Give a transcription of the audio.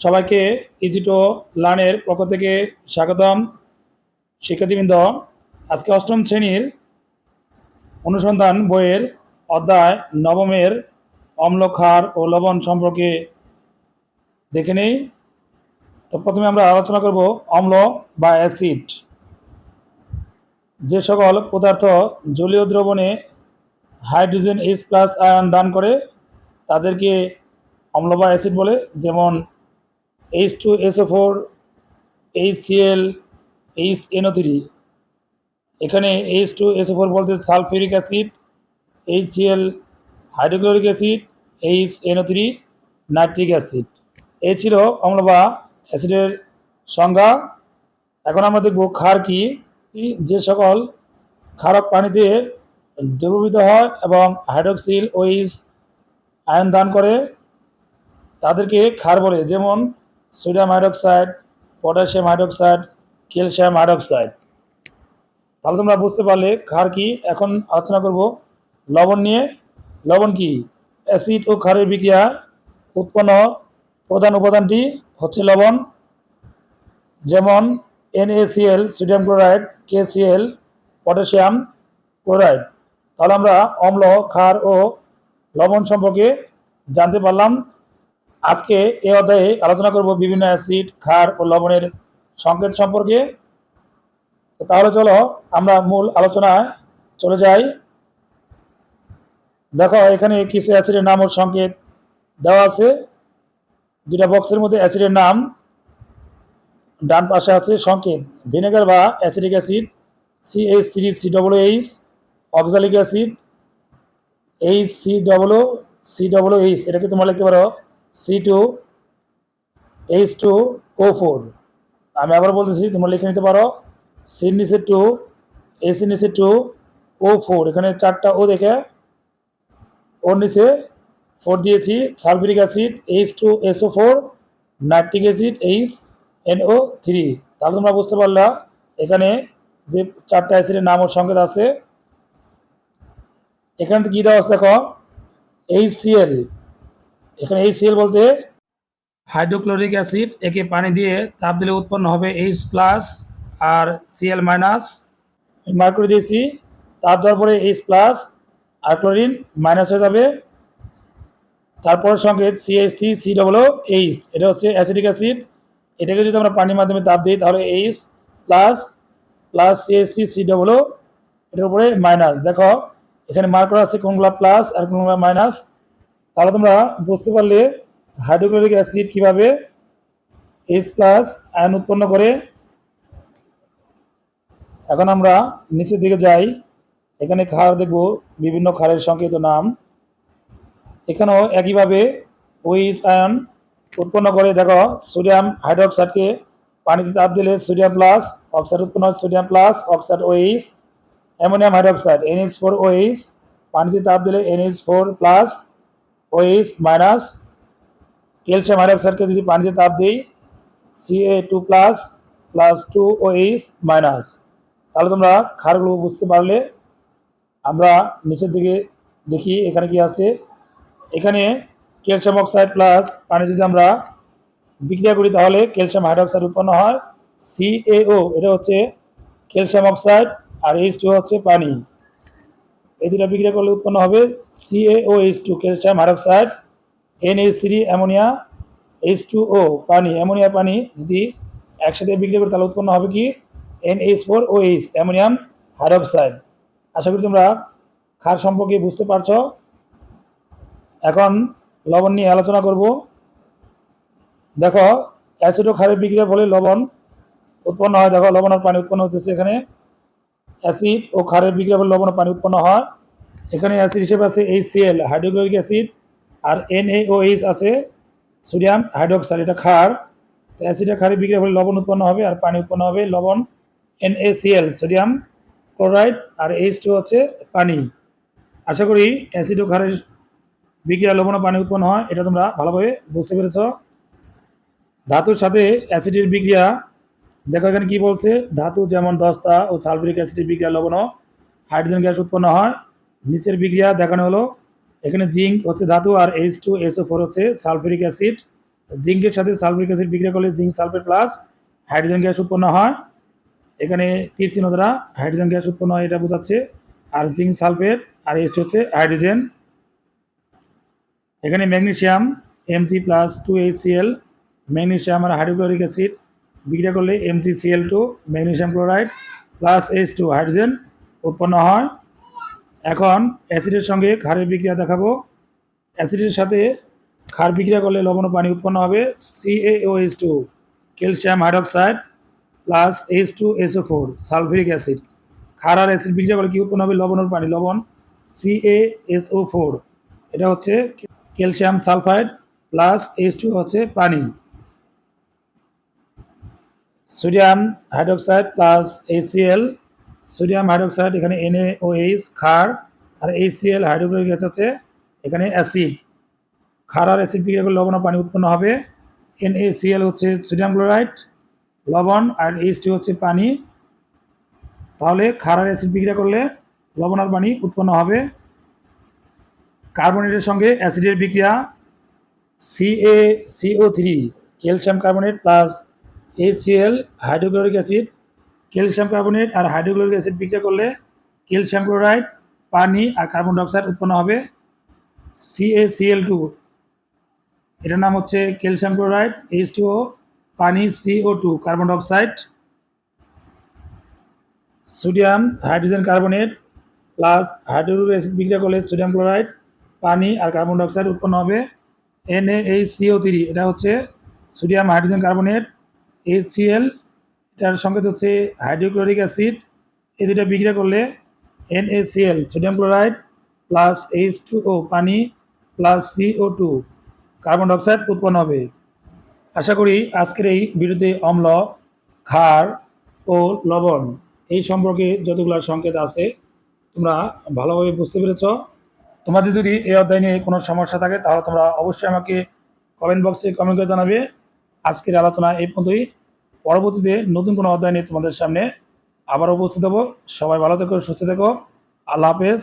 সবাইকে ইজিটো লার্নের পক্ষ থেকে স্বাগতম। শিক্ষার্থীবৃন্দ, আজকে অষ্টম শ্রেণির অনুসন্ধান বইয়ের অধ্যায় নবমের অম্ল ক্ষার ও লবণ সম্পর্কে দেখে নেই। তো প্রথমে আমরা আলোচনা করব অম্ল বা অ্যাসিড। যে সকল পদার্থ জলীয় দ্রবণে হাইড্রোজেন এইচ প্লাস আয়ন দান করে, তাদেরকে অম্ল বা অ্যাসিড বলে, যেমন H two SO four H CL H NO three এখানে এইচ টু এসও ফোর বলতে sulphuric acid H CL hydrochloric acid H NO three nitric acid. এই ছিল অম্ল বা অ্যাসিডের সংজ্ঞা। এখন আমরা দেখব ক্ষার কি। যে সকল খারাপ পানিতে দ্রবীভূত হয় এবং হাইড্রোক্সিল ওইস আয়ন দান করে, তাদেরকে ক্ষার বলে। যেমন sodium hydroxide, potassium hydroxide, calcium hydroxide. তাহলে তোমরা বুঝতে পারলে ক্ষার কি? এখন আলোচনা করব লবণ নিয়ে। লবণ কি? অ্যাসিড ও ক্ষারের বিক্রিয়া, উৎপন্ন প্রধান উপাদানটি হচ্ছে লবণ। যেমন NaCl sodium chloride KCl potassium chloride. তাহলে আমরা অম্ল, ক্ষার ও লবণ সম্পর্কে জানতে পারলাম। আজকে এ অধ্যায়ে আলোচনা করব বিভিন্ন অ্যাসিড, ক্ষার ও লবণের সংকেত সম্পর্কে। তাহলে চলো আমরা মূল আলোচনায় চলে যাই। দেখো, এখানে কিছু অ্যাসিডের নাম ও সংকেত দেওয়া আছে। দুটা বক্সের মধ্যে অ্যাসিডের নাম, ডান পাশে আছে সংকেত। ভিনেগার বা acidic acid C H three C double H oxalic acid H C double C double H এটাকে তোমরা লিখতে পারো? C two H two O four আমি আবার বলতেছি, তোমরা লিখে নিতে পারো সির নিচে টু এসির নিচে টু ও ফোর এখানে চারটা ও দেখে, ওর নিচে ফোর দিয়েছি sulphuric acid H two SO four nitric acid H NO three তাহলে তোমরা বুঝতে পারলা, এখানে যে চারটা অ্যাসিডের নাম ও সংকেত আছে, এখানে কী দেওয়া আছে দেখো এইচ সিএল এখানে এইচ সিএল বলতে হাইড্রোক্লোরিক অ্যাসিড একে পানি দিয়ে তাপ দিলে উৎপন্ন হবে এইচ প্লাস আর সিএল মাইনাস মার্ক করে দিয়েছি। তাপ দেওয়ার পরে এইচ প্লাস আর ক্লোরিন মাইনাস হয়ে যাবে। তারপর সংকেত CH three C double H এটা হচ্ছে অ্যাসিডিক অ্যাসিড এটাকে যদি আমরা পানির মাধ্যমে তাপ দিই, তাহলে H plus plus CH three C double এটার উপরে মাইনাস দেখো, এখানে মার্ক করা আছে কোনগুলো প্লাস আর কোনগুলো মাইনাস তাহলে তোমরা বুঝতে পারলে হাইড্রোক্লোরিক অ্যাসিড কীভাবে এইচ প্লাস আয়ন উৎপন্ন করে। এখন আমরা নিচের দিকে যাই। এখানে ক্ষার দেখব, বিভিন্ন ক্ষারের সংকেত নাম। এখানেও একইভাবে ওইচ আয়ন উৎপন্ন করে। দেখো সোডিয়াম হাইড্রোক্সাইডকে পানিতে তাপ দিলে সোডিয়াম প্লাস অক্সাইড উৎপন্ন হয় sodium plus oxide OH ammonium hydroxide NH four OH পানিতে তাপ দিলে NH four plus OH minus calcium হাইড্রোক্সাইডকে যদি পানিতে তাপ দিই CA two plus plus two OH minus তাহলে তোমরা ক্ষারগুলো বুঝতে পারলে। আমরা নিচের দিকে দেখি এখানে কি আছে। এখানে ক্যালসিয়াম অক্সাইড প্লাস পানি যদি আমরা বিক্রিয়া করি তাহলে ক্যালসিয়াম হাইড্রোক্সাইড উৎপন্ন হয়। সিএও এটা হচ্ছে ক্যালসিয়াম অক্সাইড আর এইচ টু হচ্ছে পানি। এই দুটা বিক্রিয়া করলে উৎপন্ন হবে CAO H two calcium hydroxide NH three ammonia H two O পানি। অ্যামোনিয়া, পানি যদি একসাথে বিক্রিয়া করে, তাহলে উৎপন্ন হবে কি? NH four O H ammonium hydroxide. আশা করি তোমরা ক্ষার সম্পর্কে বুঝতে পারছ। এখন লবণ নিয়ে আলোচনা করব। দেখো অ্যাসিড ও ক্ষারের বিক্রিয়ার ফলে লবণ উৎপন্ন হয়। দেখো, লবণ আর পানি উৎপন্ন হতেছে এখানে। অ্যাসিড ও ক্ষারের বিক্রিয়া লবণ পানি উৎপন্ন হয়। এখানে অ্যাসিড হিসেবে আছে এইচ সিএল হাইড্রোক্লোরিক অ্যাসিড আর এনএওএইচ আছে সোডিয়াম হাইড্রোক্সাইড এটা ক্ষার। তো অ্যাসিড আর ক্ষারের বিক্রিয়ার ফলে লবণ উৎপন্ন হবে আর পানি উৎপন্ন হবে লবণ এনএসিএল সোডিয়াম ক্লোরাইড আর এইচ টু হচ্ছে পানি। আশা করি অ্যাসিড ও ক্ষারের বিক্রিয়া লবণ পানি উৎপন্ন হয়, এটা তোমরা ভালোভাবে বুঝতে পেরেছ। ধাতুর সাথে অ্যাসিডের বিক্রিয়া দেখো এখানে কি বলছে? ধাতু যেমন দস্তা ও সালফিউরিক অ্যাসিডের বিক্রিয়া লবণ হাইড্রোজেন গ্যাস উৎপন্ন হয়। নিচের বিক্রিয়া দেখানো হলো, এখানে জিঙ্ক হচ্ছে ধাতু আর এইচ টু এসও ফোর হচ্ছে সালফিউরিক অ্যাসিড। জিঙ্কের সাথে সালফিক অ্যাসিড বিক্রিয়া করলে zinc, sulphate plus hydrogen gas উৎপন্ন হয়। এখানে তীর দ্বারা হাইড্রোজেন গ্যাস উৎপন্ন হয় এটা বোঝাচ্ছে। আর জিঙ্ক, সালফেট আর এইচ হচ্ছে হাইড্রোজেন। এখানে magnesium MG plus two H CL magnesium আর হাইড্রোক্লোরিক অ্যাসিড। বিক্রিয়া করলে MG CL two magnesium chloride plus H two hydrogen উৎপন্ন হয়। এখন অ্যাসিডের সঙ্গে ক্ষারের বিক্রিয়া দেখাবো। অ্যাসিডের সাথে ক্ষার বিক্রিয়া করলে লবণ পানি উৎপন্ন হবে CAOH two calcium hydroxide plus H two SO four sulphuric acid ক্ষার আর অ্যাসিড বিক্রিয়া করলে কী উৎপন্ন হবে? লবণ ও পানি। লবণ সিএএসও ফোর এটা হচ্ছে calcium sulphide plus H two হচ্ছে পানি। Sodium hydroxide plus ACL sodium hydroxide এখানে NaOH খার আর এইচসিএল হাইড্রোক্লোরিক গ্যাস হচ্ছে এখানে অ্যাসিড ক্ষার আর অ্যাসিড বিক্রিয়া করলে লবণ পানি উৎপন্ন হবে। NaCl হচ্ছে সোডিয়াম ক্লোরাইড, লবণ আর এইচ টু হচ্ছে পানি। তাহলে ক্ষার আর অ্যাসিড বিক্রিয়া করলে লবণ আর পানি উৎপন্ন হবে। কার্বনেটের সঙ্গে অ্যাসিডের বিক্রিয়া CA CO three calcium carbonate plus HCL hydrochloric acid calcium carbonate আর হাইড্রোক্লোরিক অ্যাসিড বিক্রিয়া করলে ক্যালসিয়াম ক্লোরাইড পানি আর কার্বন ডাইঅক্সাইড উৎপন্ন হবে। সিএসিএল টু এটার নাম হচ্ছে ক্যালসিয়াম ক্লোরাইড এইচ টুও পানি CO two carbon dioxide sodium hydrogen carbonate plus hydrochloric acid বিক্রিয়া করলে সোডিয়াম ক্লোরাইড পানি আর কার্বন ডাইঅক্সাইড উৎপন্ন হবে। NaCO3 থ্রি এটা হচ্ছে সোডিয়াম হাইড্রোজেন কার্বনেট এইচসিএল এটার সংকেত হচ্ছে হাইড্রোক্লোরিক অ্যাসিড এই দুটা বিক্রিয়া করলে NaCl sodium chloride plus H two O পানি plus CO two carbon dioxide উৎপন্ন হবে। আশা করি আজকের এই ভিডিওতে অম্ল, ক্ষার ও লবণ এই সম্পর্কে যতগুলো সংকেত আছে তোমরা ভালোভাবে বুঝতে পেরেছ। তোমাদের যদি এই অধ্যায় নিয়ে কোনো সমস্যা থাকে তাহলে তোমরা অবশ্যই আমাকে কমেন্ট বক্সে কমেন্ট করে জানাবে। আজকের আলোচনা এই পর্যন্তই। পরবর্তীতে নতুন কোনো অধ্যায় নিয়ে তোমাদের সামনে আবার উপস্থিত হব। সবাই ভালো থেকো, সুস্থ থেকো। আল্লাহ হাফেজ।